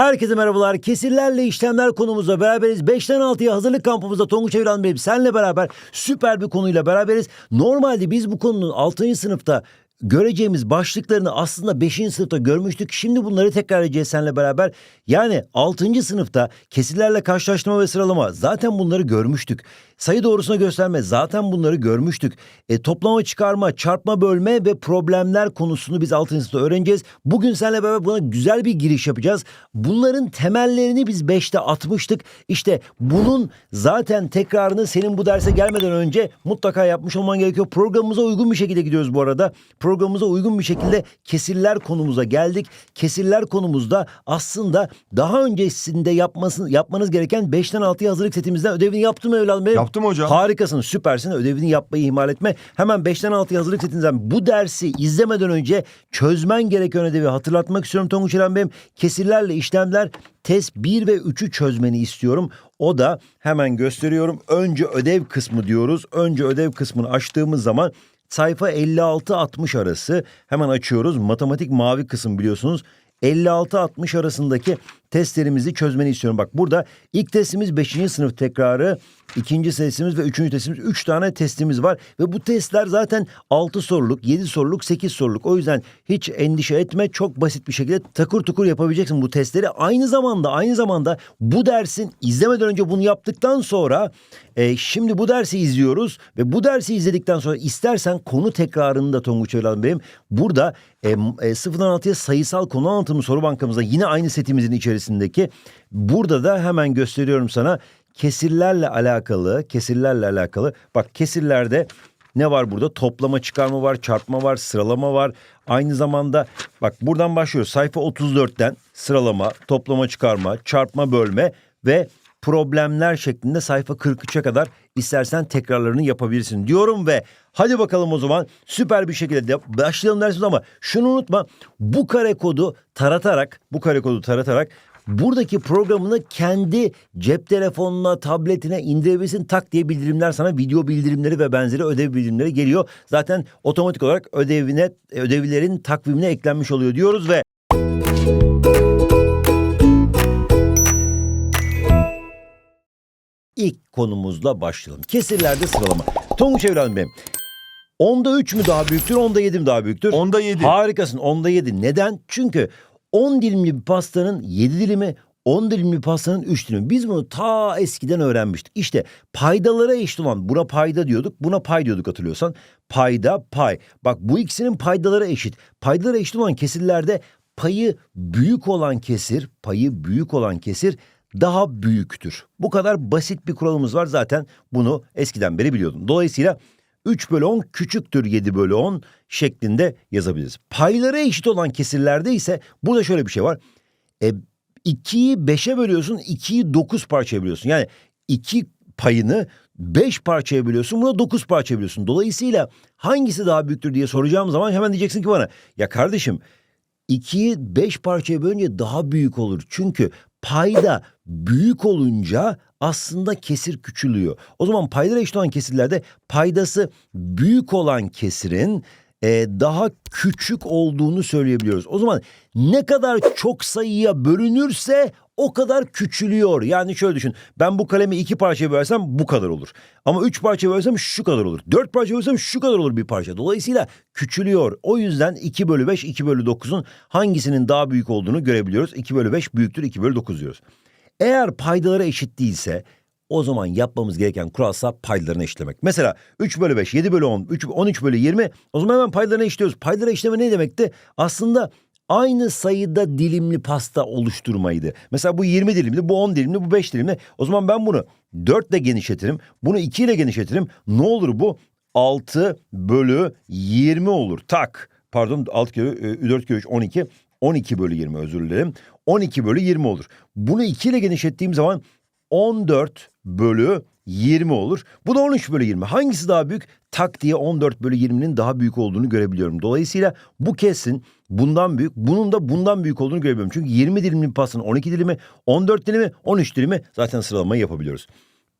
Herkese merhabalar. Kesirlerle işlemler konumuzla beraberiz. 5'ten 6'ya hazırlık kampımızda Tonguç Evren Bey senle beraber süper bir konuyla beraberiz. Normalde biz bu konunun 6. sınıfta göreceğimiz başlıklarını aslında 5. sınıfta görmüştük. Şimdi bunları tekrar edeceğiz seninle beraber. Yani 6. sınıfta kesirlerle karşılaştırma ve sıralama zaten bunları görmüştük. Sayı doğrusuna gösterme zaten bunları görmüştük. E, toplama çıkarma, çarpma bölme ve problemler konusunu biz 6. sınıfta öğreneceğiz. Bugün seninle beraber buna güzel bir giriş yapacağız. Bunların temellerini biz 5'te atmıştık. İşte bunun zaten tekrarını senin bu derse gelmeden önce mutlaka yapmış olman gerekiyor. Programımıza uygun bir şekilde gidiyoruz bu arada. Programımıza uygun bir şekilde kesirler konumuza geldik. Kesirler konumuzda aslında daha öncesinde yapmasını, yapmanız gereken 5'ten 6'ya hazırlık setimizden ödevini yaptım evladım benim. Yaptım hocam. Harikasın, süpersin. Ödevini yapmayı ihmal etme. Hemen 5'ten 6'ya hazırlık setinizden bu dersi izlemeden önce çözmen gereken ödevi hatırlatmak istiyorum Tonguç İrem Bey'im. Kesirlerle işlemler test 1 ve 3'ü çözmeni istiyorum. O da hemen gösteriyorum. Önce ödev kısmı diyoruz. Önce ödev kısmını açtığımız zaman sayfa 56-60 arası hemen açıyoruz. Matematik mavi kısım biliyorsunuz. 56-60 arasındaki testlerimizi çözmeni istiyorum. Bak burada ilk testimiz 5. sınıf tekrarı, ikinci testimiz ve üçüncü testimiz. 3 tane testimiz var ve bu testler zaten 6 soruluk, 7 soruluk, 8 soruluk. O yüzden hiç endişe etme. Çok basit bir şekilde takır tukur yapabileceksin bu testleri. Aynı zamanda aynı zamanda bu dersin izlemeden önce bunu yaptıktan sonra e, şimdi bu dersi izliyoruz ve bu dersi izledikten sonra istersen konu tekrarını da Tonguç Evladım benim burada e, e, sıfırdan altıya sayısal konu anlatımı soru bankamızda yine aynı setimizin içerisindeki burada da hemen gösteriyorum sana kesirlerle alakalı kesirlerle alakalı bak kesirlerde ne var burada? Toplama çıkarma var, çarpma var, sıralama var. Aynı zamanda bak buradan başlıyoruz. Sayfa 34'ten sıralama, toplama çıkarma, çarpma bölme ve problemler şeklinde sayfa 43'e kadar istersen tekrarlarını yapabilirsin diyorum ve hadi bakalım o zaman süper bir şekilde de başlayalım dersiniz ama şunu unutma bu kare kodu taratarak bu kare kodu taratarak buradaki programını kendi cep telefonuna, tabletine indirebilirsin. Tak diye bildirimler sana video bildirimleri ve benzeri ödev bildirimleri geliyor. Zaten otomatik olarak ödevine ödevlerin takvimine eklenmiş oluyor diyoruz ve ilk konumuzla başlayalım. Kesirlerde sıralama. Tonguç evladım benim. Onda 3 mü daha büyüktür, onda 7 mi daha büyüktür? Onda 7. Harikasın, onda 7. Neden? Çünkü 10 dilimli bir pastanın 7 dilimi, 10 dilimli pastanın 3 dilimi. Biz bunu ta eskiden öğrenmiştik. İşte paydalara eşit olan, buna payda diyorduk, buna pay diyorduk hatırlıyorsan. Payda, pay. Bak bu ikisinin paydaları eşit. Paydalara eşit olan kesirlerde payı büyük olan kesir, payı büyük olan kesir daha büyüktür. Bu kadar basit bir kuralımız var zaten bunu eskiden beri biliyordun. Dolayısıyla 3 bölü 10 küçüktür 7 bölü 10 şeklinde yazabiliriz. Paylara eşit olan kesirlerde ise burada şöyle bir şey var. E, 2'yi 5'e bölüyorsun 2'yi 9 parçaya bölüyorsun. Yani 2 payını 5 parçaya bölüyorsun buna 9 parçaya bölüyorsun. Dolayısıyla hangisi daha büyüktür diye soracağım zaman hemen diyeceksin ki bana ya kardeşim 2'yi 5 parçaya bölünce daha büyük olur. Çünkü payda büyük olunca aslında kesir küçülüyor. O zaman paylara eşit olan kesirlerde paydası büyük olan kesirin e, daha küçük olduğunu söyleyebiliyoruz. O zaman ne kadar çok sayıya bölünürse o kadar küçülüyor. Yani şöyle düşün. Ben bu kalemi iki parçaya bölsem bu kadar olur. Ama üç parçaya bölsem şu kadar olur. Dört parçaya bölsem şu kadar olur bir parça. Dolayısıyla küçülüyor. O yüzden 2 bölü 5, 2 bölü 9'un hangisinin daha büyük olduğunu görebiliyoruz. 2 bölü 5 büyüktür 2 bölü 9 diyoruz. Eğer paydaları eşit değilse o zaman yapmamız gereken kuralsa paydalarını eşitlemek. Mesela 3 bölü 5, 7 bölü 10, 3, 13 bölü 20 o zaman hemen paydalarını eşitliyoruz. Paydaları eşitleme ne demekti? Aslında aynı sayıda dilimli pasta oluşturmaydı. Mesela bu 20 dilimli, bu 10 dilimli, bu 5 dilimli. O zaman ben bunu 4 ile genişletirim. Bunu 2 ile genişletirim. Ne olur bu? 6 bölü 20 olur. Tak. Pardon 6 kere 4 kere 3 12. 12 bölü 20 özür dilerim. 12 bölü 20 olur. Bunu 2 ile genişlettiğim zaman 14 bölü 20 olur. Bu da 13 bölü 20. Hangisi daha büyük? Tak diye 14 bölü 20'nin daha büyük olduğunu görebiliyorum. Dolayısıyla bu kesin bundan büyük, bunun da bundan büyük olduğunu görebiliyorum. Çünkü 20 dilimli pastanın 12 dilimi, 14 dilimi, 13 dilimi zaten sıralamayı yapabiliyoruz.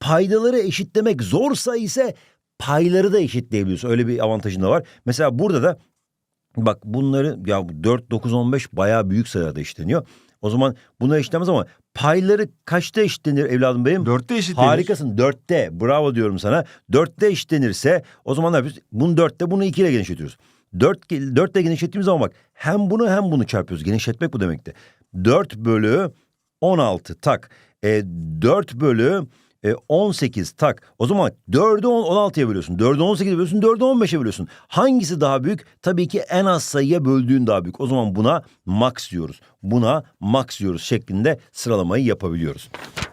Paydaları eşitlemek zorsa ise payları da eşitleyebiliyoruz. Öyle bir avantajın da var. Mesela burada da Bak bunları ya 4, 9, 15 bayağı büyük sayılarda işleniyor. O zaman buna eşitlemez ama payları kaçta eşitlenir evladım benim? Dörtte eşitlenir. Harikasın. Dörtte. Bravo diyorum sana. Dörtte eşitlenirse o zaman ne yapıyoruz? Bunu dörtte bunu iki ile genişletiyoruz. Dört, dörtle genişlettiğimiz zaman bak hem bunu hem bunu çarpıyoruz. Genişletmek bu demekti. Dört bölü 16 tak. E, 4 bölü e, 18 tak. O zaman 4'ü 16'ya bölüyorsun. 4'ü 18'e bölüyorsun. 4'ü 15'e bölüyorsun. Hangisi daha büyük? Tabii ki en az sayıya böldüğün daha büyük. O zaman buna max diyoruz. Buna max diyoruz şeklinde sıralamayı yapabiliyoruz.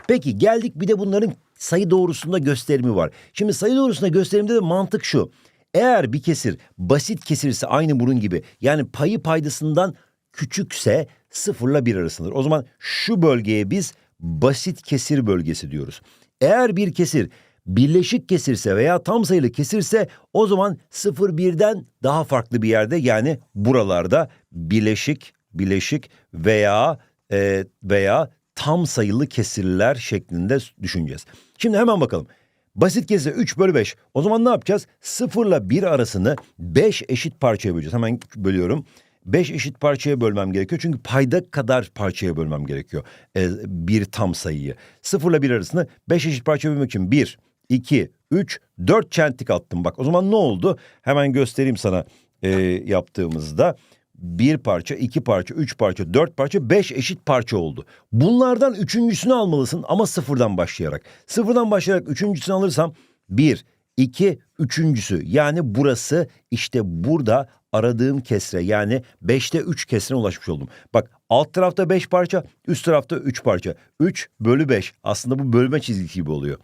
Peki geldik bir de bunların sayı doğrusunda gösterimi var. Şimdi sayı doğrusunda gösterimde de mantık şu. Eğer bir kesir basit kesirse aynı bunun gibi yani payı paydasından küçükse sıfırla bir arasındadır. O zaman şu bölgeye biz basit kesir bölgesi diyoruz. Eğer bir kesir birleşik kesirse veya tam sayılı kesirse o zaman sıfır birden daha farklı bir yerde yani buralarda birleşik, bileşik veya e, veya tam sayılı kesirler şeklinde düşüneceğiz. Şimdi hemen bakalım. Basit kesir 3 bölü 5. O zaman ne yapacağız? 0 ile 1 arasını 5 eşit parçaya böleceğiz. Hemen bölüyorum. 5 eşit parçaya bölmem gerekiyor. Çünkü payda kadar parçaya bölmem gerekiyor. Ee, bir tam sayıyı. 0 ile 1 arasını 5 eşit parçaya bölmek için 1, 2, 3, 4 çentik attım. Bak o zaman ne oldu? Hemen göstereyim sana e, yaptığımızda. Bir parça, iki parça, üç parça, dört parça, beş eşit parça oldu. Bunlardan üçüncüsünü almalısın ama sıfırdan başlayarak. Sıfırdan başlayarak üçüncüsünü alırsam bir, iki, üçüncüsü. Yani burası işte burada aradığım kesre yani beşte üç kesrine ulaşmış oldum. Bak alt tarafta beş parça, üst tarafta üç parça. Üç bölü beş aslında bu bölme çizgisi gibi oluyor.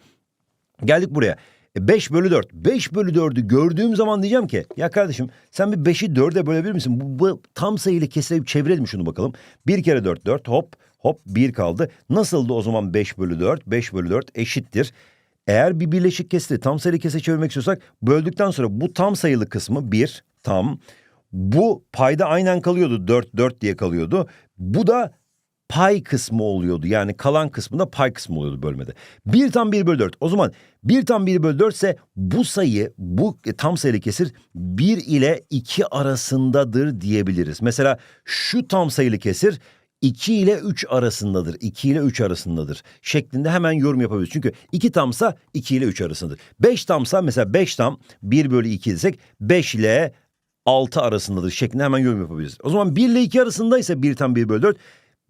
Geldik buraya. 5 bölü 4. 5 bölü 4'ü gördüğüm zaman diyeceğim ki ya kardeşim sen bir 5'i 4'e bölebilir misin? Bu, bu tam sayılı kesirip çevirelim şunu bakalım. Bir kere 4 4 hop hop 1 kaldı. Nasıldı o zaman 5 bölü 4? 5 bölü 4 eşittir. Eğer bir birleşik kesiri tam sayılı kesire çevirmek istiyorsak böldükten sonra bu tam sayılı kısmı 1 tam. Bu payda aynen kalıyordu 4 4 diye kalıyordu. Bu da pay kısmı oluyordu. Yani kalan kısmında pay kısmı oluyordu bölmede. 1 tam 1 bölü 4. O zaman 1 tam 1 bölü 4 ise bu sayı bu tam sayılı kesir 1 ile 2 arasındadır diyebiliriz. Mesela şu tam sayılı kesir 2 ile 3 arasındadır. 2 ile 3 arasındadır. Şeklinde hemen yorum yapabiliriz. Çünkü 2 tamsa 2 ile 3 arasındadır. 5 tamsa mesela 5 tam 1 bölü 2 desek 5 ile 6 arasındadır şeklinde hemen yorum yapabiliriz. O zaman 1 ile 2 arasındaysa 1 tam 1 bölü 4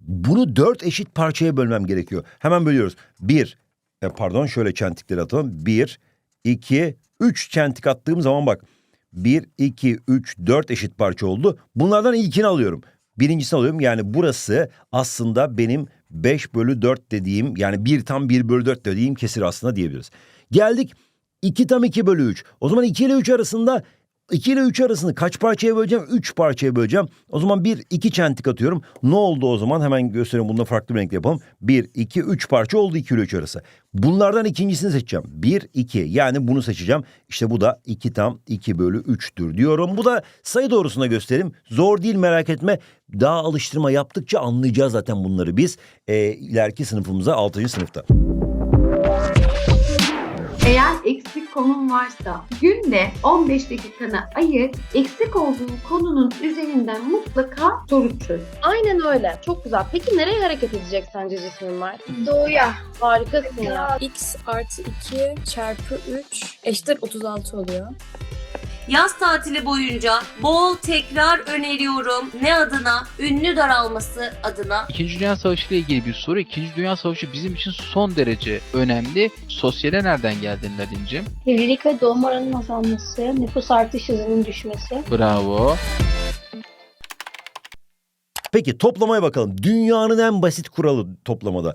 bunu dört eşit parçaya bölmem gerekiyor. Hemen bölüyoruz. Bir, e, pardon şöyle çentikleri atalım. Bir, iki, üç çentik attığım zaman bak. Bir, iki, üç, dört eşit parça oldu. Bunlardan ilkini alıyorum. Birincisini alıyorum. Yani burası aslında benim 5 bölü 4 dediğim yani 1 tam 1 bölü 4 dediğim kesir aslında diyebiliriz. Geldik 2 tam 2 bölü 3. O zaman 2 ile 3 arasında 2 ile 3 arasını kaç parçaya böleceğim? 3 parçaya böleceğim. O zaman 1, 2 çentik atıyorum. Ne oldu o zaman? Hemen göstereyim. Bunu farklı bir renkle yapalım. 1, 2, 3 parça oldu 2 ile 3 arası. Bunlardan ikincisini seçeceğim. 1, 2. Yani bunu seçeceğim. İşte bu da 2 tam 2 bölü 3'tür diyorum. Bu da sayı doğrusuna gösterim. Zor değil merak etme. Daha alıştırma yaptıkça anlayacağız zaten bunları biz. E, ileriki sınıfımıza 6. sınıfta. Eksik konun varsa günde 15 dakikanı ayır, eksik olduğu konunun üzerinden mutlaka soru çöz. Aynen öyle. Çok güzel. Peki nereye hareket edecek sence cismin var? Doğuya. Harikasın ya. X artı 2 çarpı 3 eşittir 36 oluyor. Yaz tatili boyunca bol tekrar öneriyorum. Ne adına? Ünlü daralması adına. İkinci Dünya Savaşı ile ilgili bir soru. İkinci Dünya Savaşı bizim için son derece önemli. Sosyale nereden geldin Nadincim? Evlilik ve doğum oranının azalması, nüfus artış hızının düşmesi, Bravo. Peki toplamaya bakalım. Dünyanın en basit kuralı toplamada.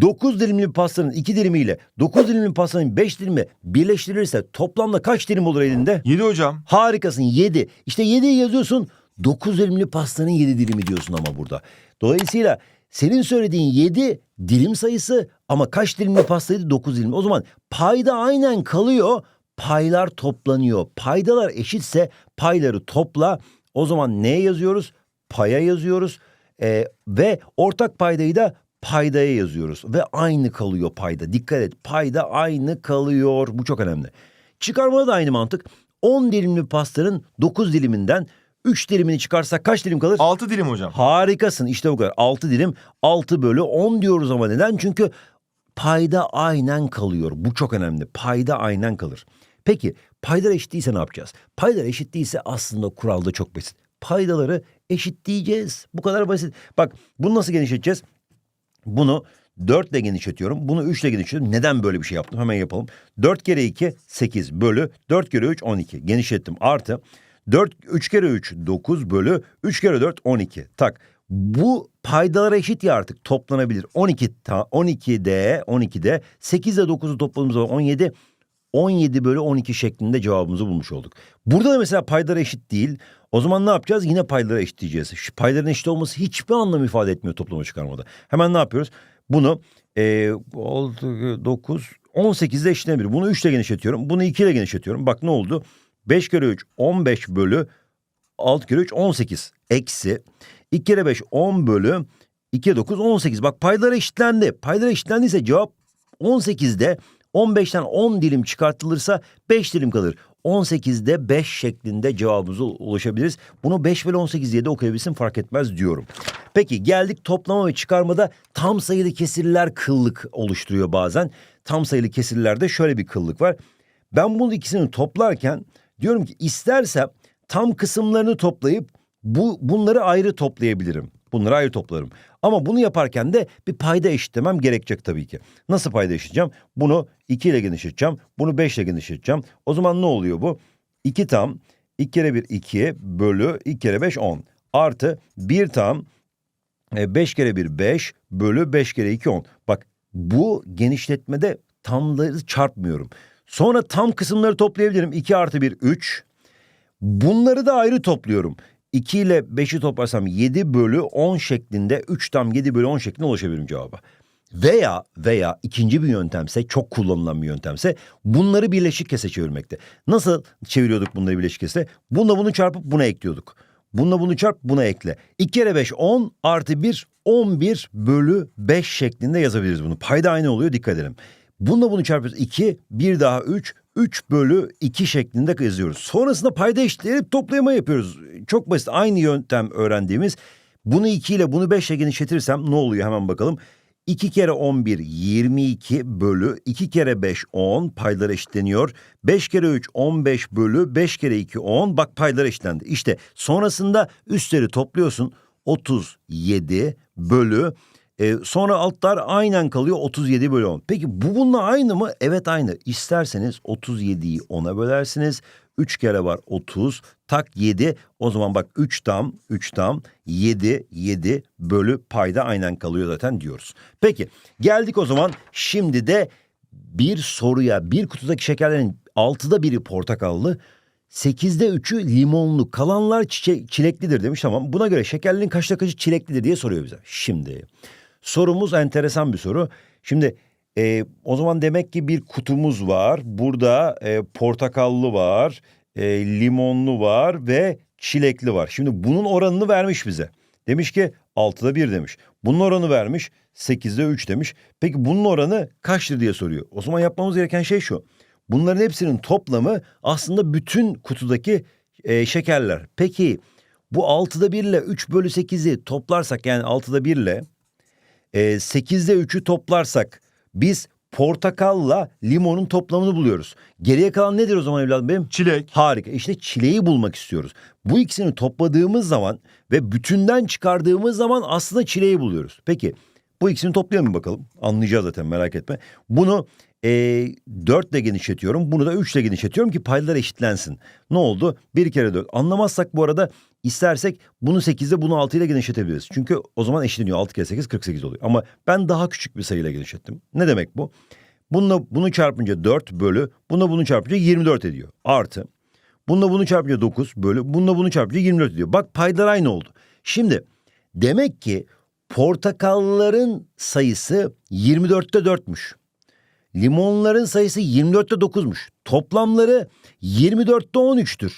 9 dilimli pastanın 2 dilimiyle 9 dilimli pastanın 5 dilimi birleştirilirse toplamda kaç dilim olur elinde? 7 hocam. Harikasın 7. İşte 7'yi yazıyorsun 9 dilimli pastanın 7 dilimi diyorsun ama burada. Dolayısıyla senin söylediğin 7 dilim sayısı ama kaç dilimli pastaydı 9 dilim. O zaman payda aynen kalıyor paylar toplanıyor. Paydalar eşitse payları topla. O zaman neye yazıyoruz? Paya yazıyoruz. Ee, ve ortak paydayı da paydaya yazıyoruz. Ve aynı kalıyor payda. Dikkat et payda aynı kalıyor. Bu çok önemli. Çıkarmada da aynı mantık. 10 dilimli pastanın 9 diliminden 3 dilimini çıkarsak kaç dilim kalır? 6 dilim hocam. Harikasın işte bu kadar. 6 dilim 6 bölü 10 diyoruz ama neden? Çünkü payda aynen kalıyor. Bu çok önemli. Payda aynen kalır. Peki paydalar eşit değilse ne yapacağız? Paydalar eşit değilse aslında kuralda çok basit. Paydaları eşitleyeceğiz. Bu kadar basit. Bak bunu nasıl genişleteceğiz? Bunu 4 ile genişletiyorum. Bunu 3 ile genişletiyorum. Neden böyle bir şey yaptım? Hemen yapalım. 4 kere 2 8 bölü 4 kere 3 12. Genişlettim. Artı 4 3 kere 3 9 bölü 3 kere 4 12. Tak. Bu paydalar eşit ya artık toplanabilir. 12 ta, 12'de 12'de 8 ile 9'u topladığımız zaman 17 17 bölü 12 şeklinde cevabımızı bulmuş olduk. Burada da mesela paydalar eşit değil. O zaman ne yapacağız? Yine paydaları eşitleyeceğiz. Şu paydaların eşit olması hiçbir anlam ifade etmiyor toplama çıkarmada. Hemen ne yapıyoruz? Bunu e, 9, 18'de eşitlenebilir. Bunu 3 ile genişletiyorum. Bunu 2 ile genişletiyorum. Bak ne oldu? 5 kere 3 15 bölü 6 kere 3 18 eksi 2 kere 5 10 bölü 2 kere 9 18. Bak paydalar eşitlendi. Paydalar eşitlendiyse cevap 18'de 15'ten 10 dilim çıkartılırsa 5 dilim kalır. 18'de 5 şeklinde cevabımıza ulaşabiliriz. Bunu 5 bölü 18 diye de okuyabilirsin fark etmez diyorum. Peki geldik toplama ve çıkarmada tam sayılı kesirler kıllık oluşturuyor bazen. Tam sayılı kesirlerde şöyle bir kıllık var. Ben bunu ikisini toplarken diyorum ki istersem tam kısımlarını toplayıp bu bunları ayrı toplayabilirim. Bunları ayrı toplarım. Ama bunu yaparken de bir payda eşitlemem gerekecek tabii ki. Nasıl payda eşitleyeceğim? Bunu 2 ile genişleteceğim. Bunu 5 ile genişleteceğim. O zaman ne oluyor bu? 2 tam 2 kere 1 2 bölü 2 kere 5 10 artı 1 tam 5 kere 1 5 bölü 5 kere 2 10. Bak bu genişletmede tamları çarpmıyorum. Sonra tam kısımları toplayabilirim. 2 artı 1 3. Bunları da ayrı topluyorum. 2 ile 5'i toplarsam 7 bölü 10 şeklinde 3 tam 7 bölü 10 şeklinde ulaşabilirim cevaba. Veya veya ikinci bir yöntemse çok kullanılan bir yöntemse bunları birleşik kese çevirmekte. Nasıl çeviriyorduk bunları birleşik kese? Bununla bunu çarpıp buna ekliyorduk. Bununla bunu çarp buna ekle. 2 kere 5 10 artı 1 11 bölü 5 şeklinde yazabiliriz bunu. Payda aynı oluyor dikkat edelim. Bununla bunu çarpıyoruz 2 bir daha 3 3 bölü 2 şeklinde yazıyoruz. Sonrasında payda eşitleyip toplayama yapıyoruz. Çok basit aynı yöntem öğrendiğimiz. Bunu 2 ile bunu 5 ile genişletirsem ne oluyor hemen bakalım. 2 kere 11 22 bölü 2 kere 5 10 paylar eşitleniyor. 5 kere 3 15 bölü 5 kere 2 10 bak paylar eşitlendi. İşte sonrasında üstleri topluyorsun 37 bölü e, sonra altlar aynen kalıyor 37 bölü 10. Peki bu bununla aynı mı? Evet aynı. İsterseniz 37'yi 10'a bölersiniz. 3 kere var 30 tak 7 o zaman bak 3 tam 3 tam 7 7 bölü payda aynen kalıyor zaten diyoruz. Peki geldik o zaman şimdi de bir soruya bir kutudaki şekerlerin 6'da biri portakallı 8'de 3'ü limonlu kalanlar çiçe- çileklidir demiş tamam buna göre şekerlerin kaçta kaçı çileklidir diye soruyor bize. Şimdi sorumuz enteresan bir soru. Şimdi e, o zaman demek ki bir kutumuz var. Burada e, portakallı var, e, limonlu var ve çilekli var. Şimdi bunun oranını vermiş bize. Demiş ki 6'da 1 demiş. Bunun oranı vermiş 8'de 3 demiş. Peki bunun oranı kaçtır diye soruyor. O zaman yapmamız gereken şey şu. Bunların hepsinin toplamı aslında bütün kutudaki e, şekerler. Peki bu 6'da 1 ile 3 bölü 8'i toplarsak yani 6'da 1 ile e, 8'de 3'ü toplarsak biz portakalla limonun toplamını buluyoruz. Geriye kalan nedir o zaman evladım benim? Çilek. Harika. İşte çileği bulmak istiyoruz. Bu ikisini topladığımız zaman ve bütünden çıkardığımız zaman aslında çileği buluyoruz. Peki bu ikisini toplayalım bakalım. Anlayacağız zaten merak etme. Bunu e, 4 ile genişletiyorum. Bunu da 3 ile genişletiyorum ki paydalar eşitlensin. Ne oldu? 1 kere 4. Anlamazsak bu arada istersek bunu 8'de bunu 6 ile genişletebiliriz. Çünkü o zaman eşitleniyor. 6 kere 8 48 oluyor. Ama ben daha küçük bir sayıyla genişlettim. Ne demek bu? Bununla bunu çarpınca 4 bölü, bununla bunu çarpınca 24 ediyor. Artı. Bununla bunu çarpınca 9 bölü, bununla bunu çarpınca 24 ediyor. Bak paydalar aynı oldu. Şimdi demek ki portakalların sayısı 24'te 4'müş. Limonların sayısı 24'te 9'muş. Toplamları 24'te 13'tür.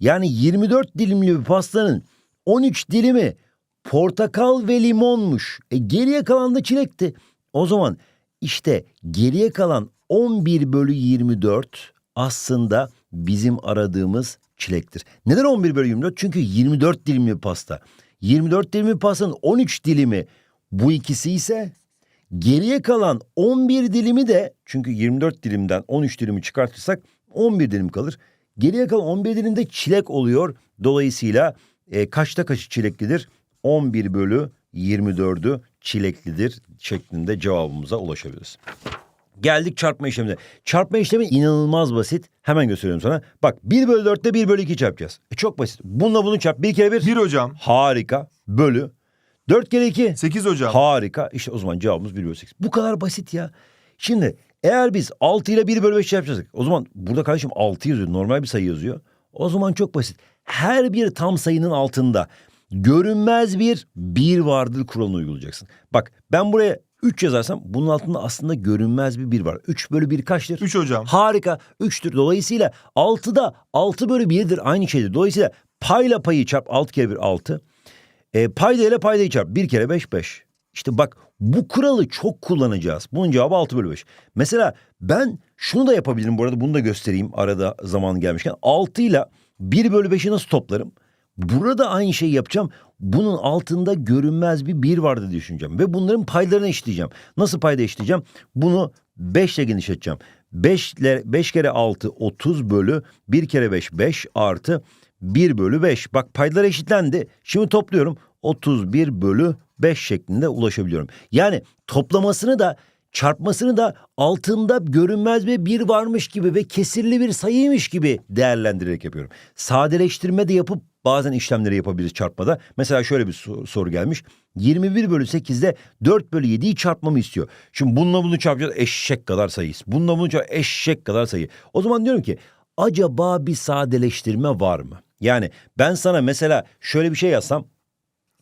Yani 24 dilimli bir pastanın 13 dilimi portakal ve limonmuş. E geriye kalan da çilekti. O zaman işte geriye kalan 11 bölü 24 aslında bizim aradığımız çilektir. Neden 11 bölü 24? Çünkü 24 dilimli pasta. 24 dilimli pastanın 13 dilimi bu ikisi ise geriye kalan 11 dilimi de çünkü 24 dilimden 13 dilimi çıkartırsak 11 dilim kalır. Geriye kalan 11 dilimde çilek oluyor. Dolayısıyla e, kaçta kaçı çileklidir? 11 bölü 24'ü çileklidir şeklinde cevabımıza ulaşabiliriz. Geldik çarpma işlemine. Çarpma işlemi inanılmaz basit. Hemen gösteriyorum sana. Bak 1 bölü 4'te 1 bölü 2 çarpacağız. E çok basit. Bununla bunu çarp. 1 kere 1. 1 hocam. Harika. Bölü. 4 kere 2. 8 hocam. Harika. İşte o zaman cevabımız 1 bölü 8. Bu kadar basit ya. Şimdi eğer biz 6 ile 1 bölü 5 yapacaksak o zaman burada kardeşim 6 yazıyor. Normal bir sayı yazıyor. O zaman çok basit. Her bir tam sayının altında görünmez bir 1 vardır kuralını uygulayacaksın. Bak ben buraya 3 yazarsam bunun altında aslında görünmez bir 1 var. 3 bölü 1 kaçtır? 3 hocam. Harika. 3'tür. Dolayısıyla 6'da 6 bölü 1'dir aynı şeydir. Dolayısıyla payla payı çarp 6 kere 1 6. E, payda ile paydayı çarp 1 kere 5 5. İşte bak bu kuralı çok kullanacağız. Bunun cevabı 6 bölü 5. Mesela ben şunu da yapabilirim bu arada bunu da göstereyim arada zaman gelmişken. 6 ile 1 bölü 5'i nasıl toplarım? Burada aynı şeyi yapacağım. Bunun altında görünmez bir 1 vardı düşüneceğim. Ve bunların paylarını eşitleyeceğim. Nasıl payda eşitleyeceğim? Bunu 5 ile genişleteceğim. 5, ile, 5 kere 6 30 bölü 1 kere 5 5 artı 1 bölü 5. Bak paydalar eşitlendi. Şimdi topluyorum. 31 bölü 5 şeklinde ulaşabiliyorum. Yani toplamasını da çarpmasını da altında görünmez bir bir varmış gibi ve kesirli bir sayıymış gibi değerlendirerek yapıyorum. Sadeleştirme de yapıp bazen işlemleri yapabiliriz çarpmada. Mesela şöyle bir sor- soru gelmiş. 21 bölü 8'de 4 bölü 7'yi çarpmamı istiyor. Şimdi bununla bunu çarpacağız eşek kadar sayı. Bununla bunu çarpacağız eşek kadar sayı. O zaman diyorum ki acaba bir sadeleştirme var mı? Yani ben sana mesela şöyle bir şey yazsam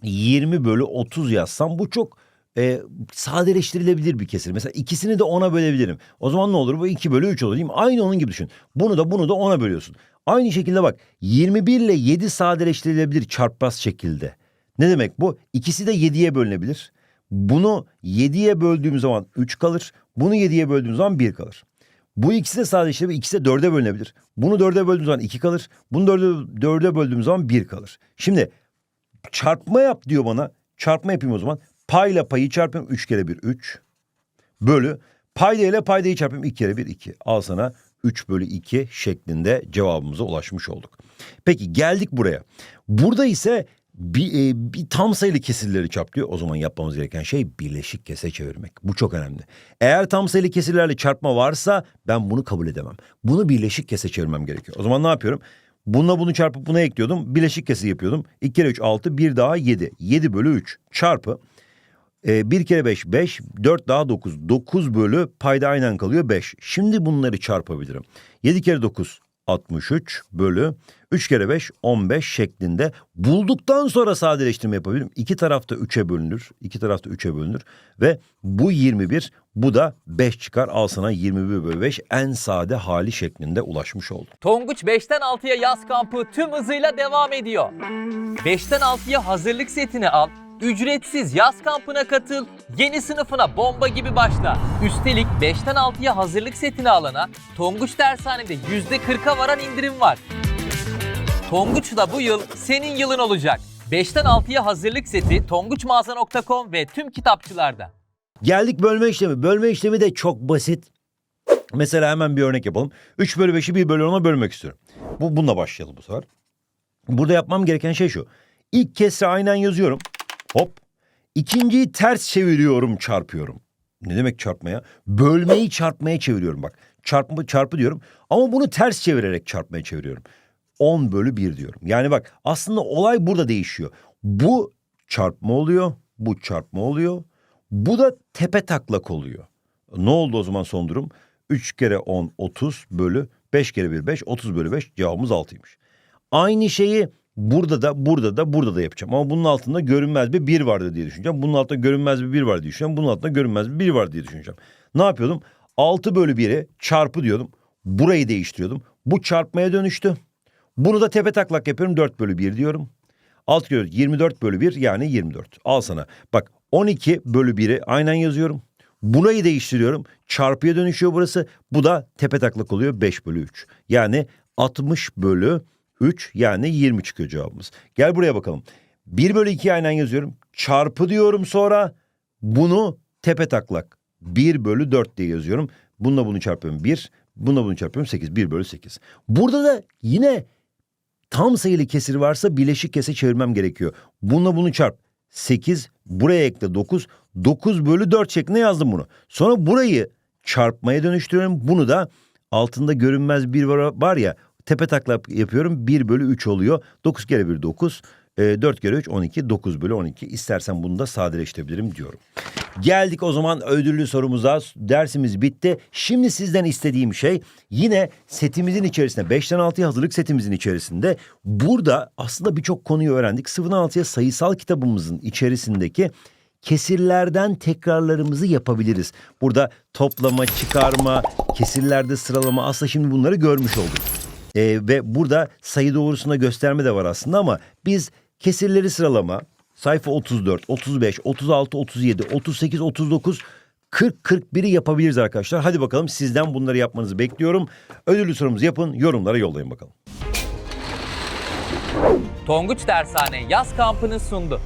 20 bölü 30 yazsam bu çok e, sadeleştirilebilir bir kesir. Mesela ikisini de 10'a bölebilirim. O zaman ne olur? Bu 2 bölü 3 olur değil mi? Aynı onun gibi düşün. Bunu da bunu da 10'a bölüyorsun. Aynı şekilde bak 21 ile 7 sadeleştirilebilir çarpmaz şekilde. Ne demek bu? İkisi de 7'ye bölünebilir. Bunu 7'ye böldüğüm zaman 3 kalır. Bunu 7'ye böldüğüm zaman 1 kalır. Bu ikisi de sadeleştirilebilir. İkisi de 4'e bölünebilir. Bunu 4'e böldüğüm zaman 2 kalır. Bunu 4'e, 4'e böldüğüm zaman 1 kalır. Şimdi çarpma yap diyor bana. Çarpma yapayım o zaman. Payla payı çarpayım. 3 kere 1 3. Bölü. Payda ile paydayı çarpayım. 2 kere 1 2. Al sana 3 bölü 2 şeklinde cevabımıza ulaşmış olduk. Peki geldik buraya. Burada ise bir, e, bir tam sayılı kesirleri çarplıyor. O zaman yapmamız gereken şey birleşik kese çevirmek. Bu çok önemli. Eğer tam sayılı kesirlerle çarpma varsa ben bunu kabul edemem. Bunu birleşik kese çevirmem gerekiyor. O zaman ne yapıyorum? Bununla bunu çarpıp buna ekliyordum. Bileşik kese yapıyordum. 2 kere 3 6 bir daha 7. 7 bölü 3 çarpı. E, 1 kere 5 5 4 daha 9. 9 bölü payda aynen kalıyor 5. Şimdi bunları çarpabilirim. 7 kere 9 63 bölü 3 kere 5 15 şeklinde bulduktan sonra sadeleştirme yapabilirim. İki tarafta 3'e bölünür. İki tarafta 3'e bölünür. Ve bu 21 bu da 5 çıkar. Al sana 21 bölü 5 en sade hali şeklinde ulaşmış oldum. Tonguç 5'ten 6'ya yaz kampı tüm hızıyla devam ediyor. 5'ten 6'ya hazırlık setini al, ücretsiz yaz kampına katıl, yeni sınıfına bomba gibi başla. Üstelik 5'ten 6'ya hazırlık setini alana Tonguç Dershane'de %40'a varan indirim var. Tonguç da bu yıl senin yılın olacak. 5'ten 6'ya hazırlık seti tonguçmağaza.com ve tüm kitapçılarda. Geldik bölme işlemi. Bölme işlemi de çok basit. Mesela hemen bir örnek yapalım. 3 bölü 5'i 1 bölü 10'a bölmek istiyorum. Bu, bununla başlayalım bu sefer. Burada yapmam gereken şey şu. İlk kesre aynen yazıyorum. Hop. İkinciyi ters çeviriyorum çarpıyorum. Ne demek çarpmaya? Bölmeyi çarpmaya çeviriyorum bak. Çarpma çarpı diyorum ama bunu ters çevirerek çarpmaya çeviriyorum. 10 bölü 1 diyorum. Yani bak aslında olay burada değişiyor. Bu çarpma oluyor, bu çarpma oluyor. Bu da tepe taklak oluyor. Ne oldu o zaman son durum? 3 kere 10 30 bölü 5 kere 1 5 30 bölü 5 cevabımız 6'ymış. Aynı şeyi burada da burada da burada da yapacağım. Ama bunun altında görünmez bir 1 vardı diye düşüneceğim. Bunun altında görünmez bir 1 var diye düşüneceğim. Bunun altında görünmez bir 1 var diye düşüneceğim. Ne yapıyordum? 6 bölü 1'i çarpı diyordum. Burayı değiştiriyordum. Bu çarpmaya dönüştü. Bunu da tepe taklak yapıyorum 4 bölü 1 diyorum. Alt görüyoruz 24 bölü 1 yani 24. Al sana. Bak 12 bölü 1'i aynen yazıyorum. Burayı değiştiriyorum. Çarpıya dönüşüyor burası. Bu da tepe taklak oluyor 5 bölü 3. Yani 60 bölü 3 yani 20 çıkıyor cevabımız. Gel buraya bakalım. 1 bölü 2'yi aynen yazıyorum. Çarpı diyorum sonra bunu tepe taklak 1 bölü 4 diye yazıyorum. Bununla bunu çarpıyorum 1. Bununla bunu çarpıyorum 8. 1 bölü 8. Burada da yine tam sayılı kesir varsa bileşik kese çevirmem gerekiyor. Bununla bunu çarp. 8 buraya ekle 9. 9 bölü 4 şeklinde yazdım bunu. Sonra burayı çarpmaya dönüştürüyorum. Bunu da altında görünmez bir var, ya tepe taklak yapıyorum. 1 bölü 3 oluyor. 9 kere 1 9. E, 4 kere 3 12. 9 bölü 12. İstersen bunu da sadeleştirebilirim diyorum. Geldik o zaman ödüllü sorumuza. Dersimiz bitti. Şimdi sizden istediğim şey yine setimizin içerisinde 5'ten 6'ya hazırlık setimizin içerisinde burada aslında birçok konuyu öğrendik. 0'dan 6'ya sayısal kitabımızın içerisindeki kesirlerden tekrarlarımızı yapabiliriz. Burada toplama, çıkarma, kesirlerde sıralama aslında şimdi bunları görmüş olduk. Ee, ve burada sayı doğrusunda gösterme de var aslında ama biz kesirleri sıralama sayfa 34, 35, 36, 37, 38, 39 40 41'i yapabiliriz arkadaşlar. Hadi bakalım sizden bunları yapmanızı bekliyorum. Ödüllü sorumuzu yapın, yorumlara yollayın bakalım. Tonguç Dershane yaz kampını sundu.